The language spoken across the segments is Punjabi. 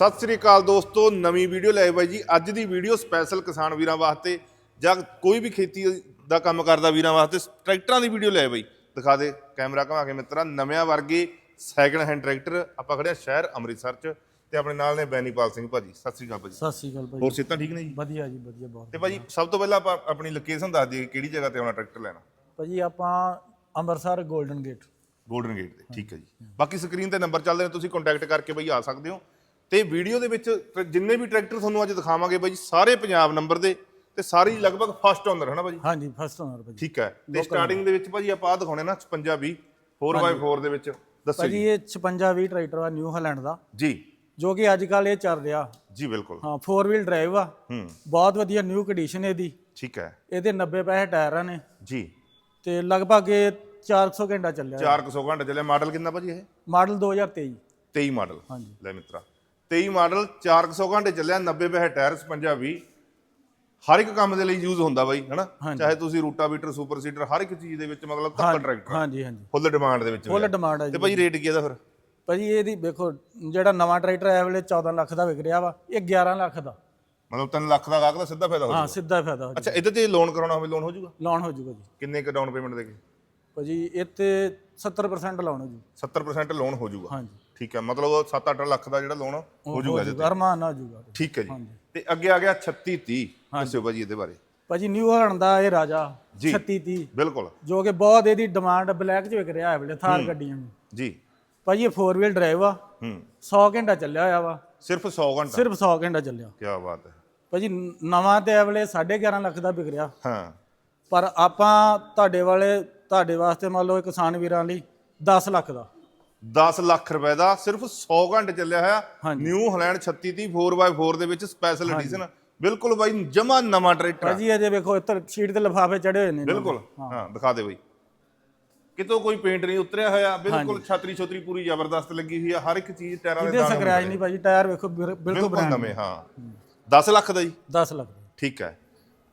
ਸਤਿ ਸ੍ਰੀ ਅਕਾਲ ਦੋਸਤੋ ਨਵੀਂ ਵੀਡੀਓ ਲੈ ਬਾਈ ਜੀ। ਅੱਜ ਦੀ ਵੀਡੀਓ ਸਪੈਸ਼ਲ ਕਿਸਾਨ ਵੀਰਾਂ ਵਾਸਤੇ ਜਾਂ ਕੋਈ ਵੀ ਖੇਤੀ ਦਾ ਕੰਮ ਕਰਦਾ ਵੀਰਾਂ ਵਾਸਤੇ ਟਰੈਕਟਰਾਂ ਦੀ ਵੀਡੀਓ ਲੈ ਬਾਈ। ਦਿਖਾ ਦੇ ਕੈਮਰਾ ਘੁਮਾ ਕੇ ਮਿੱਤਰਾ ਨਵਿਆਂ ਵਰਗੇ ਸੈਕਿੰਡ ਹੈਂਡ ਟਰੈਕਟਰ। ਆਪਾਂ ਖੜੇ ਆ ਸ਼ਹਿਰ ਅੰਮ੍ਰਿਤਸਰ ਚ ਤੇ ਆਪਣੇ ਨਾਲ ਨੇ ਬੈਨੀਪਾਲ ਸਿੰਘ ਭਾਜੀ। ਸਤਿ ਸ੍ਰੀ ਅਕਾਲ ਭਾਜੀ। ਸਤਿ ਸ਼੍ਰੀ ਅਕਾਲ ਭਾਈ। ਹੋਰ ਸਿਹਤਾਂ ਠੀਕ ਨੇ ਜੀ? ਵਧੀਆ ਜੀ ਵਧੀਆ ਬਹੁਤ ਤੇ ਭਾਜੀ ਸਭ ਤੋਂ ਪਹਿਲਾਂ ਆਪਾਂ ਆਪਣੀ ਲੋਕੇਸ਼ਨ ਦੱਸ ਦਈਏ ਕਿਹੜੀ ਜਗ੍ਹਾ ਤੇ ਆਉਣਾ ਟਰੈਕਟਰ ਲੈਣਾ? ਭਾਜੀ ਆਪਾਂ Amritsar golden gate golden gate ਤੇ ਠੀਕ ਹੈ ਜੀ। ਬਾਕੀ ਸਕਰੀਨ ਤੇ ਨੰਬਰ ਚੱਲਦੇ ਨੇ ਤੁਸੀਂ ਕੰਟੈਕਟ ਕਰਕੇ ਬਈ ਆ ਸਕਦੇ ਹੋ। ਤੇ ਵੀਡੀਓ ਦੇ ਵਿੱਚ ਟ- ਜਿੰਨੇ ਵੀ ਟਰੈਕਟਰ ਤੁਹਾਨੂੰ ਅੱਜ ਦਿਖਾਵਾਂਗੇ ਬਾਈ ਸਾਰੇ ਪੰਜਾਬ ਨੰਬਰ ਦੇ ਤੇ ਸਾਰੀ ਲਗਭਗ ਫਸਟ ਓਨਰ ਹਨਾ ਭਾਜੀ ਹਾਂਜੀ ਫਸਟ ਓਨਰ ਭਾਜੀ ਠੀਕ ਹੈ। ਤੇ ਸਟਾਰਟਿੰਗ ਦੇ ਵਿੱਚ ਭਾਜੀ ਆਪਾਂ ਆ ਦਿਖਾਉਣੇ ਨਾ 56 20 4x4 ਦੇ ਵਿੱਚ। ਦੱਸੋ ਭਾਜੀ ਇਹ 56 20 ਟਰੈਕਟਰ ਆ ਨਿਊ ਹਾਲੈਂਡ ਦਾ। ਜੀ। ਜੋ ਕਿ ਅੱਜ ਕੱਲ ਇਹ ਚੱਲ ਰਿਹਾ। ਜੀ ਬਿਲਕੁਲ। ਹਾਂ 4 ਵੀਲ ਡਰਾਈਵ ਆ। ਹੂੰ। ਬਹੁਤ ਵਧੀਆ ਨਿਊ ਕੰਡੀਸ਼ਨ ਇਹਦੀ। ਠੀਕ ਹੈ। ਇਹਦੇ 90 ਪੈਸੇ ਟਾਇਰਾਂ ਨੇ। ਜੀ। ਤੇ ਲਗਭਗ ਇਹ 400 ਘੰਟਾ ਚੱਲਿਆ। 400 ਘੰਟੇ ਚੱਲਿਆ। ਮਾਡਲ ਕਿੰਨਾ ਭਾਜੀ ਇਹ? Model 2023 23 model. ਹਾਂਜੀ। ਲੈ ਮਿੱਤਰਾ 23 ਮਾਡਲ 400 ਘੰਟੇ ਚੱਲਿਆ 90 ਪੈਸੇ ਟਾਇਰ 55 20 ਹਰ ਇੱਕ ਕੰਮ ਦੇ ਲਈ ਯੂਜ਼ ਹੁੰਦਾ ਬਾਈ ਹਨਾ? ਚਾਹੇ ਤੁਸੀਂ ਰੂਟਾਵੀਟਰ ਸੁਪਰ ਸੀਡਰ ਹਰ ਇੱਕ ਚੀਜ਼ ਦੇ ਵਿੱਚ ਮਤਲਬ ਤੱਕ ਟਰੈਕਟਰ। ਹਾਂਜੀ ਹਾਂਜੀ। ਫੁੱਲ ਡਿਮਾਂਡ ਦੇ ਵਿੱਚ ਫੁੱਲ। ਡਿਮਾਂਡ ਆ ਤੇ ਭਾਈ ਰੇਟ ਕੀ ਇਹਦਾ ਫਿਰ? ਭਾਜੀ ਇਹਦੀ ਵੇਖੋ ਜਿਹੜਾ ਨਵਾਂ ਟਰੈਕਟਰ ਐ ਵੇਲੇ 14 ਲੱਖ ਦਾ ਵਿਕ ਰਿਹਾ ਵਾ ਇਹ 11 ਲੱਖ ਦਾ। ਮਤਲਬ 3 ਲੱਖ ਦਾ ਗਾਹਕ ਦਾ ਸਿੱਧਾ ਫਾਇਦਾ ਹੋ ਹਾਂ ਜਾਊਗਾ। ਸਿੱਧਾ ਫਾਇਦਾ ਹੋ ਅੱਛਾ ਇਹਦੇ ਤੇ ਲੋਨ ਕਰਾਉਣਾ ਹੋਵੇ ਲੋਨ ਹੋ ਜਾਊਗਾ? ਲਾਉਣ ਹੋ ਜਾਊਗਾ ਜੀ। ਕਿੰਨੇ ਕ ਡਾਊਨ ਪੇਮੈਂਟ ਦੇ ਕੇ? ਭਾਜੀ ਇਹ ਤੇ 70% ਲਾਉਣਾ ਜੀ। 70% ਲੋਨ ਹੋ ਜਾਊਗਾ। ਹਾਂਜੀ। ਠੀਕ ਹੈ ਮਤਲਬ 7-8 ਲੱਖ ਦਾ ਜਿਹੜਾ ਲੋਨ ਹੋ ਜਾਊਗਾ ਤੇ। ਅਰਮਾਨ ਹੋ ਜਾਊਗਾ ਠੀਕ ਹੈ ਜੀ। ਤੇ ਅੱਗੇ ਆ ਗਿਆ 36 30 ਦੱਸਿਓ ਭਾਜੀ ਇਹਦੇ ਬਾਰੇ। ਭਾਜੀ ਨਿਊ ਹਾਲੈਂਡ ਦਾ ਇਹ ਰਾਜਾ 36 30 ਬਿਲਕੁਲ। ਜੋ ਕਿ ਬਹੁਤ ਇਹਦੀ ਡਿਮਾਂਡ ਬਲੈਕ 'ਚ ਵਿਕ ਰਿਹਾ ਹੈ ਵੇਲੇ ਥਾਰ ਗੱਡੀਆਂ ਨੂੰ। ਜੀ। ਭਾਜੀ ਇਹ 4 ਵੀਲ ਡਰਾਈਵ ਆ। ਹੂੰ। 100 ਘੰਟਾ ਚੱਲਿਆ ਹੋਇਆ ਵਾ। ਸਿਰਫ 100 ਘੰਟਾ। ਸਿਰਫ 100 ਘੰਟਾ ਚੱਲਿਆ। ਕੀ ਬਾਤ ਹੈ। ਭਾਜੀ ਨਵਾਂ ਤੇ ਵੇਲੇ 11.5 ਲੱਖ ਦਾ ਵਿਕ ਰਿਹਾ। ਹਾਂ। ਪਰ ਆਪਾਂ ਤੁਹਾਡੇ ਵਾਲੇ ਤੁਹਾਡੇ ਵਾਸਤੇ ਮੰਨ ਲਓ ਕਿਸਾਨ ਵੀਰਾਂ ਲਈ 10 ਲੱਖ ਦਾ। 10 ਲੱਖ ਰੁਪਏ ਦਾ ਸਿਰਫ 100 ਘੰਟੇ ਚੱਲਿਆ ਹੋਇਆ। ਨਿਊ ਹਲੈਂਡ 36 30 4x4 ਦੇ ਵਿੱਚ ਸਪੈਸ਼ਲ ਐਡੀਸ਼ਨ ਬਿਲਕੁਲ ਬਾਈ ਜਮਾ ਨਵਾਂ ਟਰੈਕਟਰ। ਭਾਜੀ ਇਹਦੇ ਵੇਖੋ ਇੱਧਰ ਸ਼ੀਟ ਤੇ ਲਿਫਾਫੇ ਚੜੇ ਹੋਏ ਨੇ। ਬਿਲਕੁਲ ਹਾਂ। ਦਿਖਾ ਦੇ ਬਾਈ। ਕਿਤੋਂ ਕੋਈ ਪੇਂਟ ਨਹੀਂ ਉਤਰਿਆ ਹੋਇਆ। ਬਿਲਕੁਲ ਛਤਰੀ ਛਤਰੀ ਪੂਰੀ ਜ਼ਬਰਦਸਤ ਲੱਗੀ ਹੋਈ ਆ। ਹਰ ਇੱਕ ਚੀਜ਼ ਟਾਇਰਾਂ ਦੇ ਦਾਣੇ ਸਕ੍ਰੈਚ ਨਹੀਂ ਭਾਜੀ ਟਾਇਰ ਵੇਖੋ ਬਿਲ- ਬਿਲਕੁਲ ਨਵੇਂ ਹਾਂ। 10 ਲੱਖ ਦਾ ਜੀ। 10 ਲੱਖ ਦਾ। ਠੀਕ ਹੈ।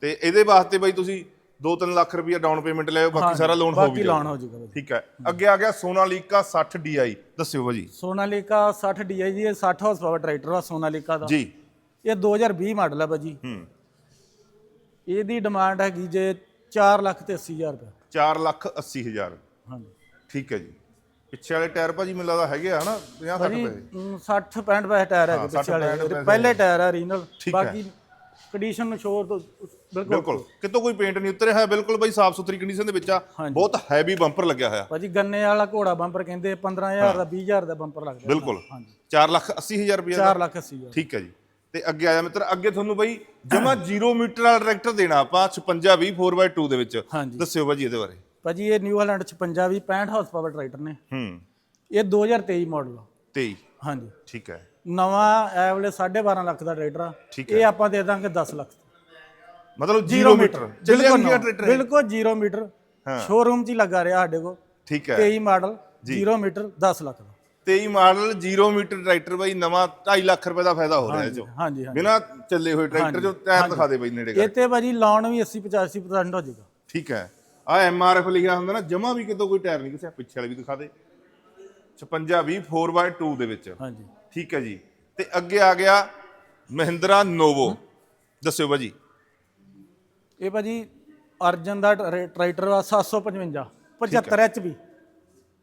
ਤੇ ਇਹਦੇ ਵਾਸਤੇ ਬਾਈ ਤੁਸੀਂ 2-3 ਲੱਖ ਰੁਪਏ ਡਾਊਨ ਪੇਮੈਂਟ ਲਿਓ ਬਾਕੀ ਸਾਰਾ ਲੋਨ ਹੋ ਬਾਕੀ ਲਾਉਣ ਹੋ ਜਾਊਗਾ ਭਾਜੀ ਠੀਕ ਹੈ। ਅੱਗੇ ਆ ਗਿਆ ਸੋਨਾਲੀਕਾ 60 DI ਦੱਸਿਓ ਭਾਜੀ। ਸੋਨਾਲੀਕਾ 60 DI ਜੀ ਇਹ 60 ਹਾਰਸ ਪਾਵਰ ਟਰੈਕਟਰ ਆ ਸੋਨਾਲੀਕਾ ਦਾ। ਜੀ। ਇਹ 2020 ਮਾਡਲ ਹੈ ਭਾਜੀ। ਹੂੰ। ਇਹਦੀ ਡਿਮਾਂਡ ਹੈਗੀ ਜੇ 4 ਲੱਖ ਤੇ 80 ਹਜ਼ਾਰ ਰੁਪਏ। 4 ਲੱਖ 80 ਹਜ਼ਾਰ। ਹਾਂਜੀ। ਠੀਕ ਹੈ ਜੀ। ਪਿੱਛੇ ਵਾਲੇ ਟਾਇਰ ਭਾਜੀ ਮੈਨੂੰ ਲੱਗਦਾ ਹੈਗੇ ਆ ਹਨਾ? 50 60 ਭਾਜੀ ਰੁਪਏ। 60 65 ਪੈਸੇ ਟਾਇਰ ਹੈਗੇ 60 ਪਿੱਛੇ ਵਾਲੇ। 65 ਪੈਸੇ ਪਹਿਲੇ ਟਾਇਰ ਆ ਰੀਨਲ ਠੀਕ ਹੈ। ਬਾਕੀ ਕੰਡੀਸ਼ਨ ਸ਼ੋਰ ਤੋਂ ਬਿਲਕੁਲ। ਕਿਤੋਂ ਕੋਈ ਪੇਂਟ ਨਹੀਂ ਉਤਰਿਆ ਹੋਇਆ ਬਿਲਕੁਲ ਬਾਈ ਸਾਫ਼ ਸੁਥਰੀ ਕੰਡੀਸ਼ਨ ਦੇ ਵਿੱਚ ਆ। ਬਹੁਤ ਹੈਵੀ ਬੰਪਰ ਲੱਗਿਆ ਹੋਇਆ। ਭਾਜੀ ਗੰਨੇ ਵਾਲਾ ਘੋੜਾ ਬੰਪਰ ਕਹਿੰਦੇ 15000 ਦਾ 20000 ਦਾ ਬੰਪਰ ਲੱਗਦਾ। ਬਿਲਕੁਲ। 4 ਲੱਖ 80 ਹਜ਼ਾਰ ਰੁਪਏ 4 ਲੱਖ 80 ਹਜ਼ਾਰ। ਠੀਕ ਹੈ ਜੀ। ਤੇ ਅੱਗੇ ਆਇਆ ਮਿੱਤਰ ਅੱਗੇ ਤੁਹਾਨੂੰ ਬਾਈ ਜਮਾ 0 ਮੀਟਰ ਵਾਲਾ ਟਰੈਕਟਰ ਦੇਣਾ ਆਪਾਂ 56 20 4x2 ਦੇ ਵਿੱਚ। ਦੱਸਿਓ ਭਾਜੀ ਇਹਦੇ ਬਾਰੇ। ਭਾਜੀ ਇਹ ਨਿਊ ਹਾਲੈਂਡ 56 ਵੀ 65 ਹਾਰਸ ਪਾਵਰ ਟਰੈਕਟਰ ਨੇ। ਹੂੰ। ਇਹ 2023 ਮਾਡਲ ਆ। 23 ਹਾਂਜੀ। ਠੀਕ ਹੈ। ਨਵਾਂ ਇਹ ਵੇਲੇ 12.5 ਲੱਖ ਦਾ ਟਰੈਕਟਰ ਆ। ਠੀਕ ਇਹ ਆਪਾਂ ਦੇ ਦਾਂਗੇ 10 ਲੱਖ ਮਤਲਬ 0 ਮੀਟਰ ਬਿਲਕੁਲ ਨਹੀਂ ਗਿਆ ਨਵਾਂ, ਟਰੈਕਟਰ ਬਿਲਕੁਲ 0 ਮੀਟਰ। ਹਾਂ। ਸ਼ੋਰੂਮ 'ਚ ਹੀ ਲੱਗਾ ਰਿਹਾ ਸਾਡੇ ਕੋਲ। ਠੀਕ ਹੈ। 23 ਮਾਡਲ 0 ਮੀਟਰ 10 ਲੱਖ ਦਾ। 23 ਮਾਡਲ 0 ਮੀਟਰ ਟਰੈਕਟਰ ਬਾਈ ਨਵਾਂ 2.5 ਲੱਖ ਰੁਪਏ ਦਾ ਫਾਇਦਾ ਹੋ ਰਿਹਾ ਇਹ ਚੋਂ। ਹਾਂਜੀ ਹਾਂਜੀ। ਬਿਨਾ ਚੱਲੇ ਹੋਏ ਟਰੈਕਟਰ ਚੋਂ ਟਾਇਰ ਦਿਖਾ ਦੇ ਬਾਈ ਨੇੜੇ ਕਰ ਇਹ ਤੇ ਭਾਜੀ ਲਾਉਣ ਵੀ 80 85% ਹੋ ਜਾਊਗਾ ਠੀਕ ਹੈ। ਆ ਐਮ ਆਰ ਐਫ ਲਿਖਿਆ ਹੁੰਦਾ ਨਾ ਜਮਾ ਵੀ ਕਿਤੋਂ ਕੋਈ ਟਾਇਰ ਨਹੀਂ ਕਿਸੇ ਪਿੱਛੇ ਵਾਲੇ ਵੀ ਦਿਖਾ ਦੇ। 56 20 4x2 ਦੇ ਵਿੱਚ। ਹਾਂਜੀ। ਠੀਕ ਹੈ ਜੀ। ਤੇ ਅੱਗੇ ਆ ਗਿਆ ਮਹਿੰਦਰਾ ਨੋਵੋ। ਦੱਸਿਓ ਭਾਜੀ। ਇਹ ਭਾਜੀ ਅਰਜਨ ਦਾ ਟਰੈ- ਟਰੈਕਟਰ ਆ 755 75 HP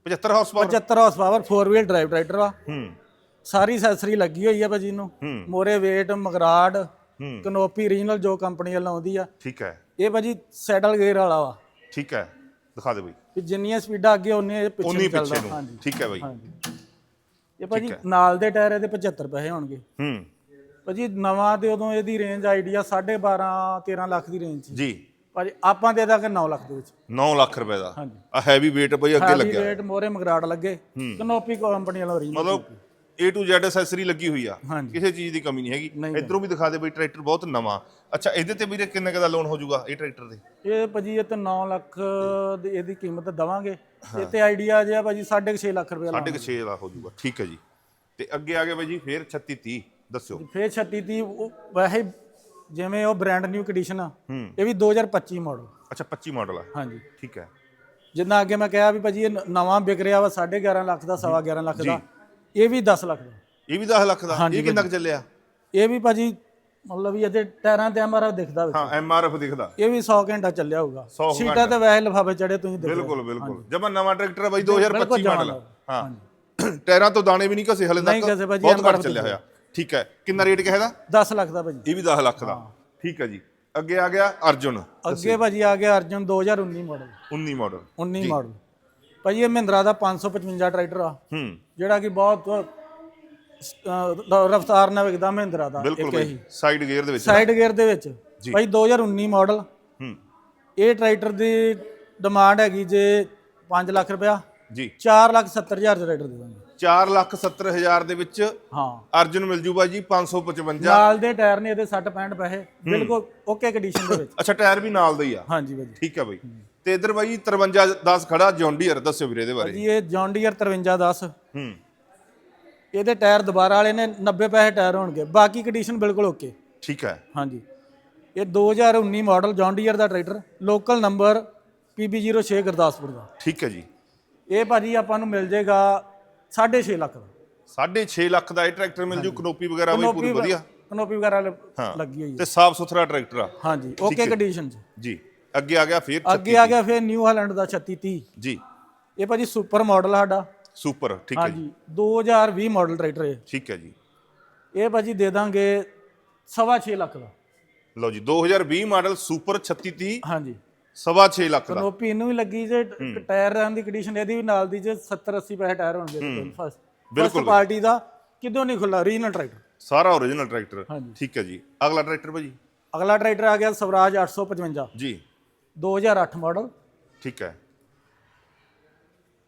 75 horse power 75 horse power 4 wheel drive tractor ਆ। ਹੂੰ। ਸਾਰੀ ਸੈਸਰੀ ਲੱਗੀ ਹੋਈ ਆ ਭਾਜੀ ਇਹਨੂੰ। ਮੋਰੇ ਵੇਟ ਮਗਰਾੜ। ਕਨੋਪੀ ਰੀਜਨਲ ਜੋ ਕੰਪਨੀ ਵੱਲੋਂ ਆਉਂਦੀ ਆ। ਠੀਕ ਹੈ। ਇਹ ਭਾਜੀ ਸੈਡਲ ਗੇਅਰ ਵਾਲਾ ਵਾ। ਠੀਕ ਹੈ। ਦਿਖਾ ਦੇ ਬਾਈ ਜਿੰਨੀਆਂ ਸਪੀਡਾਂ ਅੱਗੇ ਉਹਨੇ ਇਹ ਪਿੱਛੇ ਉਨੀ ਨੂੰ ਪਿੱਛੇ ਚੱਲਦਾ ਨੂੰ। ਹਾਂਜੀ। ਠੀਕ ਹੈ ਬਾਈ ਹਾਂਜੀ। ਇਹ ਭਾਜੀ ਨਾਲ ਦੇ ਟਾਇਰ ਇਹਦੇ 75 ਪੈਸੇ ਹੋਣਗੇ। ਹੂੰ। ਭਾਜੀ ਨਵਾਂ ਤੇ ਉਦੋਂ ਇਹਦੀ ਰੇਂਜ ਆਈਡੀਆ 12.5 13 ਲੱਖ ਦੀ ਰੇਂਜ ਸੀ। ਜੀ। ਭਾਜੀ ਆਪਾਂ ਦੇ ਦਾਂਗੇ 9 ਲੱਖ ਦੇ ਵਿੱਚ। 9 ਲੱਖ ਰੁਪਏ ਦਾ। ਹਾਂਜੀ। ਆ ਹੈਵੀ weight ਬਈ ਅੱਗੇ ਹੈਵੀ ਲੱਗਿਆ। ਰੇਟ ਮੋਰੇ ਮਗਰਾੜ ਲੱਗੇ। ਕਨੋਪੀ ਕੰਪਨੀ ਵਾਲਾ ਰੀਜਨਲ ਮਤਲਬ A to Z ਐਕਸੈਸਰੀ ਲੱਗੀ ਹੋਈ ਆ। ਹਾਂਜੀ। ਕਿਸੇ ਚੀਜ਼ ਦੀ ਕਮੀ ਨਹੀਂ ਹੈਗੀ। ਨਹੀਂ ਇਧਰੋਂ ਵੀ ਦਿਖਾ ਦੇ ਬਈ ਟਰੈਕਟਰ ਬਹੁਤ ਨਵਾਂ। ਅੱਛਾ ਇਹਦੇ ਤੇ ਵੀਰੇ ਕਿੰਨੇ ਕੁ ਦਾ ਲੋਨ ਹੋ ਜਾਊਗਾ ਇਹ ਟਰੈਕਟਰ ਦੇ ਇਹ ਭਾਜੀ ਇਹ ਤੇ 9 ਲੱਖ ਦੀ ਇਹਦੀ ਕੀਮਤ ਦਵਾਂਗੇ। ਇਹ ਤੇ ਆਈਡੀਆ ਜਿਆ ਭਾਜੀ 6.5 ਲੱਖ ਰੁਪਏ ਲਾ 6.5 ਦਾ ਹੋ ਜਾਊਗਾ। ਠੀਕ ਹੈ ਜੀ। ਤੇ ਅੱਗੇ ਆ ਗਏ ਬਾਈ ਜੀ ਫੇਰ 36 30 ਦੱਸਿਓ। ਫੇਰ 36 ਦੀ ਉਹ ਵੈਸੇ ਜਿਵੇਂ ਉਹ ਬ੍ਰਾਂਡ ਨਿਊ ਕੰਡੀਸ਼ਨ ਆ ਇਹ ਵੀ 2025 ਮਾਡਲ ਅੱਛਾ 25 ਮਾਡਲ ਆ। ਹਾਂਜੀ। ਠੀਕ ਹੈ। ਜਿੰਨਾ ਅੱਗੇ ਮੈਂ ਕਿਹਾ ਵੀ ਭਾਜੀ ਇਹ ਨ- ਨਵਾਂ ਵਿਕ ਰਿਹਾ ਵਾ 11.5 ਲੱਖ ਦਾ ਸਵਾ 11 ਲੱਖ ਦਾ। ਇਹ ਵੀ 10 ਲੱਖ ਦਾ। ਇਹ ਵੀ 10 ਲੱਖ ਦਾ? ਹਾਂਜੀ ਇਹ ਕਿੰਨਾ ਕੁ ਚੱਲਿਆ? ਇਹ ਵੀ ਭਾਜੀ ਮਤਲਬ ਵੀ ਇਹਦੇ ਟਾਇਰਾਂ ਤੇ ਐਮਆਰਐਫ ਦਿਖਦਾ ਵਿੱਚ। ਹਾਂ ਐਮ ਆਰ ਐਫ ਦਿਖਦਾ। ਇਹ ਵੀ 100 ਘੰਟਾ ਚੱਲਿਆ ਹੋਊਗਾ। 100 ਸੀਟਾਂ ਤੇ ਵੈਸੇ ਲਫਾਫੇ ਚੜੇ ਤੁਸੀਂ ਦੇਖੋ। ਬਿਲਕੁਲ ਬਿਲਕੁਲ। ਜਮਾ ਨਵਾਂ ਟਰੈਕਟਰ ਆ ਬਾਈ ਬਿਲਕੁਲ 2025 ਜਮਾਂ ਮਾਡਲ। ਹਾਂ। ਟਾਇਰਾਂ ਤੋਂ ਦਾਣੇ ਵੀ ਨਹੀਂ ਘਸੇ ਹਲੇ ਨਹੀਂ ਤੱਕ। ਘਸੇ ਭਾਜੀ, ਬਹੁਤ ਘੱਟ MRF ਚੱਲਿਆ ਹੋਇਆ। ਠੀਕ ਹੈ। ਕਿੰਨਾ ਰੇਟ ਕਿਹਾ ਇਹਦਾ? 10 ਲੱਖ ਦਾ ਭਾਜੀ। ਇਹ ਵੀ 10 ਲੱਖ ਦਾ। ਠੀਕ ਹੈ ਜੀ। ਅੱਗੇ ਆ ਗਿਆ ਅਰਜੁਨ। ਅੱਗੇ ਭਾਜੀ ਆ ਗਿਆ ਅਰਜਨ 2019 ਮਾਡਲ। 19 ਮਾਡਲ। 19 ਮਾਡਲ। ਭਾਜੀ ਇਹ ਮਹਿੰਦਰਾ ਦਾ 555 ਟਰੈਕਟਰ ਆ। ਹੂੰ। ਜਿਹੜਾ ਕਿ ਬਹੁਤ ਰਫਤਾਰ ਨਾਲ ਵਿਕਦਾ ਮਹਿੰਦਰਾ ਦਾ ਬਿਲਕੁਲ ਇੱਕ ਬਾਈ ਸਾਈਡ ਗੇਅਰ ਦੇ ਵਿੱਚ ਸਾਈਡ ਗੇਅਰ ਦੇ ਵਿੱਚ। ਭਾਈ 2019 ਮਾਡਲ ਹੂੰ। ਇਹ ਟਰੈਕਟਰ ਦੀ ਡਿਮਾਂਡ ਹੈਗੀ ਜੇ 5 ਲੱਖ ਰੁਪਇਆ। ਜੀ। 4 ਲੱਖ 70 ਹਜ਼ਾਰ ਦਾ ਟਰੈਕਟਰ ਦੇ ਦਾਂਗੇ। 4 ਲੱਖ 70 ਹਜ਼ਾਰ ਦੇ ਵਿੱਚ ਹਾਂ। ਅਰਜੁਨ ਮਿਲ ਜੂਗਾ ਜੀ 555 ਨਾਲ ਦੇ ਟਾਇਰ ਨੇ ਇਹਦੇ 60 65 ਪੈਸੇ। ਬਿਲਕੁਲ ਓਕੇ ਕੰਡੀਸ਼ਨ ਦੇ ਵਿੱਚ। ਅੱਛਾ ਟਾਇਰ ਵੀ ਨਾਲ ਦਾ ਹੀ ਆ। ਹਾਂਜੀ ਭਾਜੀ ਠੀਕ ਹੈ ਬਾਈ। ਤੇ ਇਧਰ ਬਾਈ 53 10 ਖੜਾ ਜੌਂਡੀਅਰ ਦੱਸਿਓ ਵੀਰੇ ਇਹਦੇ ਬਾਰੇ। ਜੀ ਇਹ ਜੌਨ ਡੀਅਰ 5310 ਹੂੰ। ਇਹਦੇ ਟਾਇਰ ਦੁਬਾਰਾ ਵਾਲੇ ਨੇ 90 ਪੈਸੇ ਟਾਇਰ ਹੋਣਗੇ। ਬਾਕੀ ਕੰਡੀਸ਼ਨ ਬਿਲਕੁਲ ਓਕੇ ਠੀਕ ਹੈ। ਹਾਂਜੀ। ਇਹ 2019 ਮਾਡਲ ਜੌਨ ਡੀਅਰ ਦਾ tractor local number PB06 Gurdaspur ਦਾ। ਠੀਕ ਹੈ ਜੀ। ਇਹ ਭਾਜੀ ਆਪਾਂ ਨੂੰ ਮਿਲ ਜਾਏਗਾ 6.5 ਲੱਖ ਦਾ। 6.5 ਲੱਖ ਦਾ ਇਹ ਟਰੈਕਟਰ ਮਿਲ ਜੂ ਕਨੋਪੀ ਵਗੈਰਾ ਬਾਈ ਪੂਰੀ ਵਧੀਆ। ਕਨੋਪੀ ਵਗੈਰਾ। ਲੱਗੀ ਹੋਈ ਹੈ। ਤੇ ਸਾਫ਼ ਸੁਥਰਾ ਟਰੈਕਟਰ ਆ। ਹਾਂਜੀ ਓਕੇ ਕੰਡੀਸ਼ਨ ਚ। ਜੀ। ਅੱਗੇ ਆ ਗਿਆ ਫਿਰ ਅੱਗੇ ਆ ਗਿਆ ਫਿਰ ਨਿਊ ਹਾਲੈਂਡ ਦਾ 3630 ਜੀ। ਇਹ ਭਾਜੀ ਸੁਪਰ ਮਾਡਲ ਸਾਡਾ। ਸੁਪਰ ਠੀਕ ਹੈ ਜੀ। ਹਾਂਜੀ 2020 ਮਾਡਲ ਟਰੈਕਟਰ ਹੈ ਠੀਕ ਹੈ ਜੀ। ਇਹ ਭਾਜੀ ਦੇ ਦਾਂਗੇ ਸਵਾ ਛੇ ਲੱਖ ਦਾ। ਲਓ ਜੀ 2020 ਮਾਡਲ ਸੁਪਰ 3630 ਹਾਂਜੀ। ਸਵਾ 6 ਲੱਖ ਦਾ। ਕਨੋਪੀ ਇਹਨੂੰ ਵੀ ਲੱਗੀ ਜੇ ਟਾਇਰਾਂ ਦੀ ਕੰਡੀਸ਼ਨ ਇਹਦੀ ਵੀ ਨਾਲ ਦੀ ਜੇ 70 80 ਪੈਸੇ ਟਾਇਰ ਹੋਣਗੇ ਫਸਟ ਫਸਟ ਪਾਰਟੀ ਦਾ ਕਿਦੋਂ ਨਹੀਂ ਖੁੱਲਾ ਰੀਜਨਲ ਟਰੈਕਟਰ ਸਾਰਾ ਓਰੀਜਨਲ ਟਰੈਕਟਰ ਹਾਂਜੀ। ਠੀਕ ਹੈ ਜੀ। ਅਗਲਾ ਟਰੈਕਟਰ ਭਾਜੀ? ਅਗਲਾ ਟਰੈਕਟਰ ਆ ਗਿਆ ਸਵਰਾਜ 855 ਜੀ। 2008 ਮਾਡਲ ਠੀਕ ਹੈ।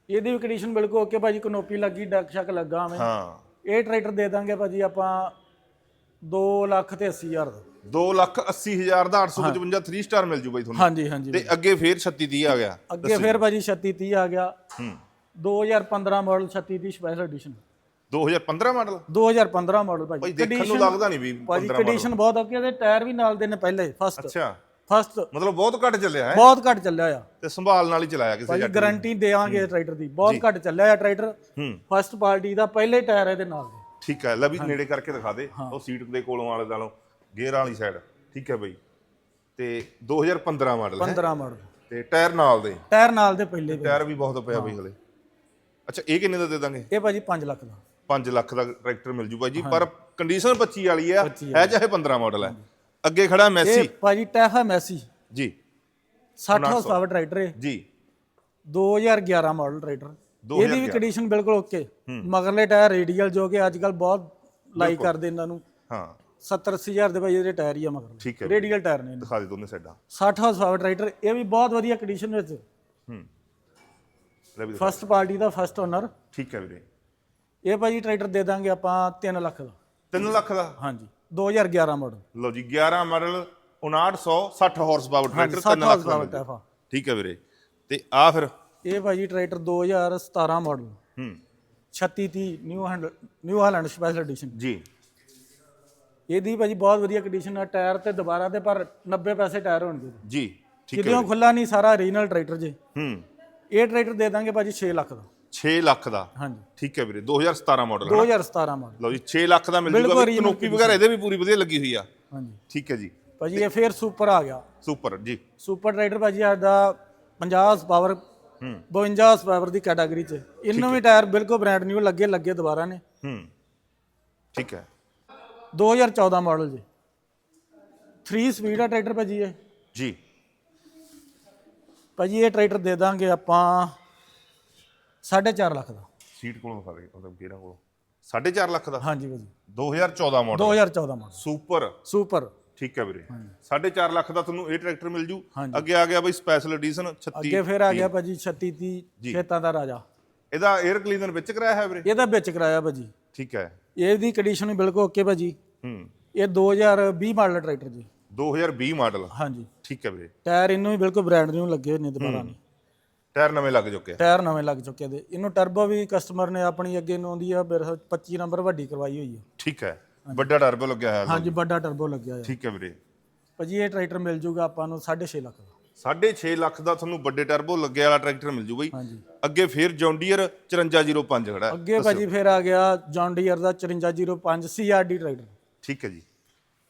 ਇਹਦੀ ਵੀ ਕੰਡੀਸ਼ਨ ਬਿਲਕੁਲ ਓਕੇ ਭਾਜੀ ਕਨੋਪੀ ਲੱਗੀ ਡੱਕ ਸ਼ੱਕ ਲੱਗਾ ਹਵੇਂ ਹਾਂ। ਇਹ ਟਰੈਕਟਰ ਦੇ ਦਾਂਗੇ ਭਾਜੀ ਆਪਾਂ 2 ਲੱਖ ਤੇ 80 ਹਜ਼ਾਰ ਦਾ। 2 ਲੱਖ 80 ਹਜ਼ਾਰ ਦਾ 855 3 ਸਟਾਰ ਮਿਲ ਜੂ ਬਾਈ ਤੁਹਾਨੂੰ। ਹਾਂਜੀ ਹਾਂਜੀ ਤੇ ਅੱਗੇ ਫੇਰ 3630 ਆ ਗਿਆ। ਅੱਗੇ ਫਿਰ ਭਾਜੀ 3630 ਆ ਗਿਆ। ਹੂੰ। 2015 model 3630 special edition 2015 model 2015 model ਭਾਜੀ। ਭਾਈ ਦੇਖਣ ਨੂੰ ਲੱਗਦਾ ਨਹੀਂ ਵੀ ਭਾਜੀ 15 ਮਾਡਲ ਕੰਡੀਸ਼ਨ ਬਹੁਤ ਓਕੇ ਉਹਦੇ ਟਾਇਰ ਵੀ ਨਾਲ ਦੇ ਨੇ ਪਹਿਲੇ ਫਸਟ ਅੱਛਾ। ਫਸਟ ਮਤਲਬ ਬਹੁਤ ਘੱਟ ਚੱਲਿਆ ਹੈ? ਬਹੁਤ ਘੱਟ ਚੱਲਿਆ ਆ। ਤੇ ਸੰਭਾਲ ਨਾਲ ਹੀ ਚਲਾਇਆ ਕਿਸੇ ਭਾਜੀ ਗਾਰੰਟੀ ਦੇਵਾਂਗੇ ਟਰੈਕਟਰ ਦੀ। ਬਹੁਤ ਘੱਟ ਚੱਲਿਆ ਆ ਟਰੈਕਟਰ। ਹੂੰ। ਫਸਟ ਪਾਰਟੀ ਦਾ ਪਹਿਲੇ ਟਾਇਰ ਇਹਦੇ ਨਾਲ ਦੇ। ਠੀਕ ਹੈ ਲੈ ਵੀ ਨੇੜੇ ਕਰਕੇ ਦਿਖਾ ਦੇ। ਉਹ ਸੀਟ ਦੇ ਕੋਲੋਂ ਵਾਲੇ ਨਾਲੋਂ ਗੇਅਰ ਵਾਲੀ ਸਾਈਡ ਠੀਕ ਹੈ ਬਈ। ਤੇ 2015 ਮਾਡਲ ਹੈ? 15 ਮਾਡਲ ਤੇ ਟਾਇਰ ਨਾਲ ਦੇ। ਟਾਇਰ ਨਾਲ ਦੇ ਪਹਿਲੇ ਟਾਇਰ ਵੀ ਬਹੁਤ ਪਿਆ ਬਈ ਹਲੇ। ਅੱਛਾ ਇਹ ਕਿੰਨੇ ਦਾ ਦੇ ਦਾਂਗੇ? ਇਹ ਭਾਜੀ 5 ਲੱਖ ਦਾ। 5 ਲੱਖ ਦਾ ਟਰੈਕਟਰ ਮਿਲ ਜੂ ਭਾਜੀ ਪਰ ਕੰਡੀਸ਼ਨ 25 ਵਾਲੀ ਆ। ਹੈ ਚਾਹੇ 15 ਮਾਡਲ ਹੈ ਅੱਗੇ ਖੜਾ ਮੈਸੀ। ਇਹ ਭਾਜੀ ਟੈਫਾ ਮੈਸੀ। ਜੀ। 60 ਹਾਰਸ ਪਾਵਰ ਟਰੈਕਟਰ ਹੈ ਜੀ। 2011 ਮਾਡਲ ਟਰੈਕਟਰ। ਇਹਦੀ ਵੀ ਕੰਡੀਸ਼ਨ ਬਿਲਕੁਲ ਓਕੇ ਮਗਰਲੇ ਟਾਇਰ ਰੇਡੀਅਲ ਜੋ ਕਿ ਅੱਜ ਕੱਲ ਬਹੁਤ ਲਾਈਕ ਕਰਦੇ ਇਹਨਾਂ ਨੂੰ। ਹਾਂ। 70 80 ਹਜ਼ਾਰ ਦੇ ਭਾਈ ਇਹਦੇ ਟਾਇਰ ਹੀ ਆ ਠੀਕ ਹੈ। ਰੇਡੀਅਲ ਟਾਇਰ ਨੇ ਦਿਖਾ ਦੇ ਦੋਨੇ ਸਾਈਡਾਂ 60 ਹਾਰਸ ਪਾਵਰ ਟਰੈਕਟਰ ਇਹ ਵੀ ਬਹੁਤ ਵਧੀਆ ਕੰਡੀਸ਼ਨ ਵਿੱਚ। ਹੂੰ। ਲੈ ਵੀ ਦਿਖਾ। ਫਸਟ ਪਾਰਟੀ ਦਾ ਫਸਟ ਓਨਰ ਠੀਕ ਹੈ ਵੀਰੇ। ਇਹ ਭਾਜੀ ਟਰੈਕਟਰ ਦੇ ਦਾਂਗੇ ਆਪਾਂ 3 ਲੱਖ ਦਾ। 3 ਲੱਖ ਦਾ? ਹਾਂਜੀ। 2011 ਮਾਡਲ ਲਓ ਜੀ 11 model 5900 60 horse power tractor 60 3 horse lakh ਦਾ। ਟੈਫਾ। ਠੀਕ ਹੈ ਵੀਰੇ। ਤੇ ਆ ਫਿਰ? ਇਹ ਭਾਜੀ ਟਰੈਕਟਰ 2017 ਮਾਡਲ ਹੂੰ। 3630 new hand New Holland special edition ਜੀ। ਇਹਦੀ ਭਾਜੀ ਬਹੁਤ ਵਧੀਆ ਕੰਡੀਸ਼ਨ ਆ ਟਾਇਰ ਤੇ ਦੁਬਾਰਾ ਤੇ ਪਰ 90 ਪੈਸੇ ਟਾਇਰ ਹੋਣਗੇ। ਜੀ ਠੀਕ ਹੈ ਕਿਦੋਂ ਖੁੱਲਾ ਨਹੀਂ ਸਾਰਾ ਓਰੀਜਨਲ ਟਰੈਕਟਰ ਜੇ। ਹੂੰ। ਇਹ ਟਰੈਕਟਰ ਦੇ ਦਾਂਗੇ ਭਾਜੀ 6 ਲੱਖ ਦਾ। 6 ਲੱਖ ਦਾ। ਹਾਂਜੀ। ਠੀਕ ਹੈ ਵੀਰੇ 2017 ਮਾਡਲ 2017 ਮਾਡਲ ਲਓ ਜੀ 6 ਲੱਖ ਦਾ ਮਿਲ ਜੂਗਾ original ਕਨੋਪੀ ਵਗੈਰਾ ਇਹਦੇ ਵੀ ਪੂਰੀ ਵਧੀਆ ਲੱਗੀ ਹੋਈ ਆ। ਹਾਂਜੀ। ਠੀਕ ਹੈ ਜੀ। ਭਾਜੀ ਇਹ ਫੇਰ ਸੁਪਰ ਆ ਗਿਆ। ਸੁਪਰ ਜੀ। ਸੁਪਰ ਟਰੈਕਟਰ ਭਾਜੀ ਸਾਡਾ 50 ਪਾਵਰ ਹੂੰ। 52 ਪਾਵਰ ਦੀ ਕੈਟਾਗਰੀ ਚ। ਇਹਨੂੰ ਵੀ ਟਾਇਰ ਬਿਲਕੁਲ ਬ੍ਰਾਂਡ ਨਿਊ ਲੱਗੇ ਲੱਗੇ ਦੁਬਾਰਾ ਨੇ। ਹੂੰ। ਠੀਕ ਹੈ। 2014 ਮਾਡਲ ਜੀ। 3 ਸਪੀਡ ਆ ਟਰੈਕਟਰ ਭਾਜੀ ਇਹ। ਜੀ। ਭਾਜੀ ਇਹ ਟਰੈਕਟਰ ਦੇ ਦਾਂਗੇ ਆਪਾਂ 4.5 ਲੱਖ ਦਾ। ਸੀਟ ਕੋਲੋਂ ਦੇ ਮਤਲਬ ਗੇਰਾਂ ਕੋਲੋਂ? 4.5 ਲੱਖ ਦਾ? ਹਾਂਜੀ ਭਾਜੀ। 2014 ਮਾਡਲ 2014 ਮਾਡਲ ਸੁਪਰ ਸੁਪਰ ਠੀਕ ਹੈ ਵੀਰੇ। 4.5 ਲੱਖ ਦਾ ਤੁਹਾਨੂੰ ਇਹ ਟਰੈਕਟਰ ਮਿਲ ਜੂ। ਅੱਗੇ ਆ ਗਿਆ ਬਈ ਸਪੈਸ਼ਲ ਐਡੀਸ਼ਨ 36 ਅੱਗੇ ਫਿਰ ਆ ਗਿਆ ਭਾਜੀ 36 30 ਖੇਤਾਂ ਦਾ ਰਾਜਾ। ਇਹਦਾ 에ਅਰ ਕਲੀਨਰ ਵਿੱਚ ਕਰਾਇਆ ਹੈ ਵੀਰੇ? ਇਹਦਾ ਵਿੱਚ ਕਰਾਇਆ ਭਾਜੀ। ਠੀਕ ਹੈ। ਇਹਦੀ ਕੰਡੀਸ਼ਨ ਬਿਲਕੁਲ ਓਕੇ ਭਾਜੀ। ਹੂੰ। ਇਹ 2020 ਮਾਡਲ ਟਰੈਕਟਰ ਜੀ। 2020 ਮਾਡਲ ਹਾਂਜੀ। ਠੀਕ ਹੈ ਵੀਰੇ। ਟਾਇਰ ਇਹਨੂੰ ਵੀ ਬਿਲਕੁਲ ਬ੍ਰਾਂਡ ਨਿਊ ਲੱਗੇ ਹੋਏ ਨੇ ਦੁਬਾਰਾ ਨੇ ਟਾਇਰ ਨਵੇਂ ਲੱਗ ਚੁੱਕੇ ਆ। ਟਾਇਰ ਨਵੇਂ ਲੱਗ ਚੁੱਕੇ ਦੇ। ਇਹਨੂੰ ਟਰਬੋ ਵੀ ਕਸਟਮਰ ਨੇ ਆਪਣੀ ਅੱਗੇ ਨੂੰ ਆਉਂਦੀ ਆ ਖਿਆਲ 25 ਨੰਬਰ ਵੱਡੀ ਕਰਵਾਈ ਹੋਈ ਹੈ ਠੀਕ ਹੈ। ਵੱਡਾ ਟਰਬੋ ਲੱਗਿਆ ਹੋਇਆ ਹਾਂਜੀ ਵੱਡਾ ਟਰਬੋ ਲੱਗਿਆ ਆ ਠੀਕ ਹੈ ਵੀਰੇ। ਭਾਜੀ ਇਹ ਟਰੈਕਟਰ ਮਿਲ ਜੂਗਾ ਆਪਾਂ ਨੂੰ 6.5 ਲੱਖ ਦਾ। 6.5 ਲੱਖ ਦਾ ਤੁਹਾਨੂੰ ਵੱਡੇ ਟਰਬੋ ਲੱਗੇ ਵਾਲਾ ਟਰੈਕਟਰ ਮਿਲ ਜੂ ਬਈ। ਹਾਂਜੀ। ਅੱਗੇ ਫਿਰ ਜੌਂਡੀਅਰ 5405 ਖੜਾ ਹੈ। ਅੱਗੇ ਭਾਜੀ ਫਿਰ ਆ ਗਿਆ ਜੌਨ ਡੀਅਰ ਦਾ 5405 ਸੀਆਰਡੀ ਟਰੈਕਟਰ ਠੀਕ ਹੈ ਜੀ।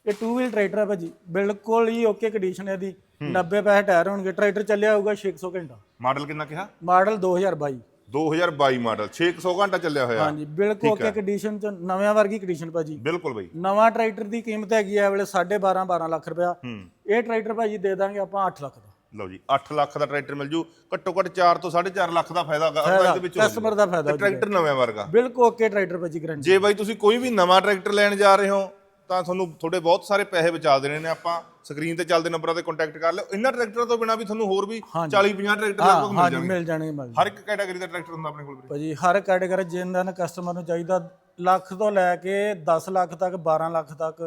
ਇਹ ਟੂ ਵੀਲ ਟਰੈਕਟਰ ਹੈ ਭਾਜੀ। ਬਿਲਕੁਲ ਹੀ ਓਕੇ ਕੰਡੀਸ਼ਨ ਹੈ ਦੀ 90 ਪੈਸੇ ਟਾਇਰ ਹੋਣਗੇ ਟਰੈਕਟਰ ਚੱਲਿਆ ਹੋਊਗਾ 600 ਘੰਟਾ। ਮਾਡਲ ਕਿੰਨਾ ਕਿਹਾ? ਮਾਡਲ 2022 2022 ਮਾਡਲ 600 ਘੰਟਾ ਚੱਲਿਆ ਹੋਇਆ। ਹਾਂਜੀ ਬਿਲਕੁਲ ਓਕੇ ਕੰਡੀਸ਼ਨ ਚ ਨਵਿਆਂ ਵਰਗੀ ਕੰਡੀਸ਼ਨ ਭਾਜੀ। ਬਿਲਕੁਲ ਬਈ। ਨਵਾਂ ਟਰੈਕਟਰ ਦੀ ਕੀਮਤ ਹੈਗੀ ਹੈ ਵੇਲੇ 12.5 12 ਲੱਖ ਰੁਪਇਆ। ਇਹ ਟਰੈਕਟਰ ਭਾਜੀ ਦੇ ਦਾਂਗੇ ਆਪਾਂ 8 ਲੱਖ ਦਾ। ਲਓ ਜੀ 8 ਲੱਖ ਦਾ ਟਰੈਕਟਰ ਮਿਲ ਜੂ। ਘੱਟੋ ਘੱਟ 4 ਤੋਂ 4.5 ਲੱਖ ਦਾ ਫਾਇਦਾ ਗਾ ਇਹਦੇ ਵਿੱਚ। ਕਸਟਮਰ ਦਾ ਫਾਇਦਾ ਟਰੈਕਟਰ ਨਵੇਂ ਵਰਗਾ। ਬਿਲਕੁਲ ਓਕੇ ਟਰੈਕਟਰ ਭਾਜੀ ਗਰੰਟੀ ਜੇ ਬਾਈ ਤੁਸੀਂ ਕੋਈ ਵੀ ਨਵਾਂ ਟਰੈਕਟਰ ਲੈਣ ਜਾ ਰਹੇ ਹੋ ਤਾਂ ਤੁਹਾਨੂੰ ਥੋੜੇ ਬਹੁਤ ਸਾਰੇ ਪੈਸੇ ਬਚਾ ਦੇਣੇ ਨੇ ਆਪਾਂ ਸਕਰੀਨ ਤੇ ਚੱਲਦੇ ਨੰਬਰਾਂ ਤੇ ਕੰਟੈਕਟ ਕਰ ਲਿਓ। ਇਹਨਾਂ ਟਰੈਕਟਰਾਂ ਤੋਂ ਬਿਨਾ ਵੀ ਤੁਹਾਨੂੰ ਹੋਰ ਵੀ 40 50 ਟਰੈਕਟਰ ਲਗਭਗ ਮਿਲ ਜਾਣਗੇ। ਮਿਲ ਜਾਣਗੇ ਮਿਲ ਹਰ ਇੱਕ ਕੈਟਾਗਰੀ ਦਾ ਟਰੈਕਟਰ ਹੁੰਦਾ ਆਪਣੇ ਕੋਲ ਵੀਰੇ। ਭਾਜੀ ਹਰ ਕੈਟਾਗਰੀ ਜਿੰਨਾਂ ਨੂੰ ਕਸਟਮਰ ਨੂੰ ਚਾਹੀਦਾ ਲੱਖ ਤੋਂ ਲੈ ਕੇ 10 ਲੱਖ ਤੱਕ 12 ਲੱਖ ਤੱਕ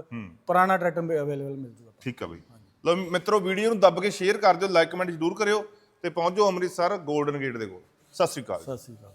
ਪੁਰਾਣਾ ਟਰੈਕਟਰ ਅਵੇਲੇਬਲ ਮਿਲ ਜੂਗਾ ਠੀਕ ਆ ਬਈ। ਲਓ ਮਿੱਤਰੋ ਵੀਡੀਓ ਨੂੰ ਦੱਬ ਕੇ ਸ਼ੇਅਰ ਕਰ ਦਿਓ ਲਾਈਕ ਕਮੈਂਟ ਜ਼ਰੂਰ ਕਰਿਓ ਤੇ ਪਹੁੰਚ ਅੰਮ੍ਰਿਤਸਰ 골ਡਨ ਗੇਟ ਦੇ ਕੋਲ। ਸਤਿ ਸ਼੍ਰੀ ਅਕਾਲ ਸਤਿ ਸ਼੍ਰੀ ਅਕਾਲ।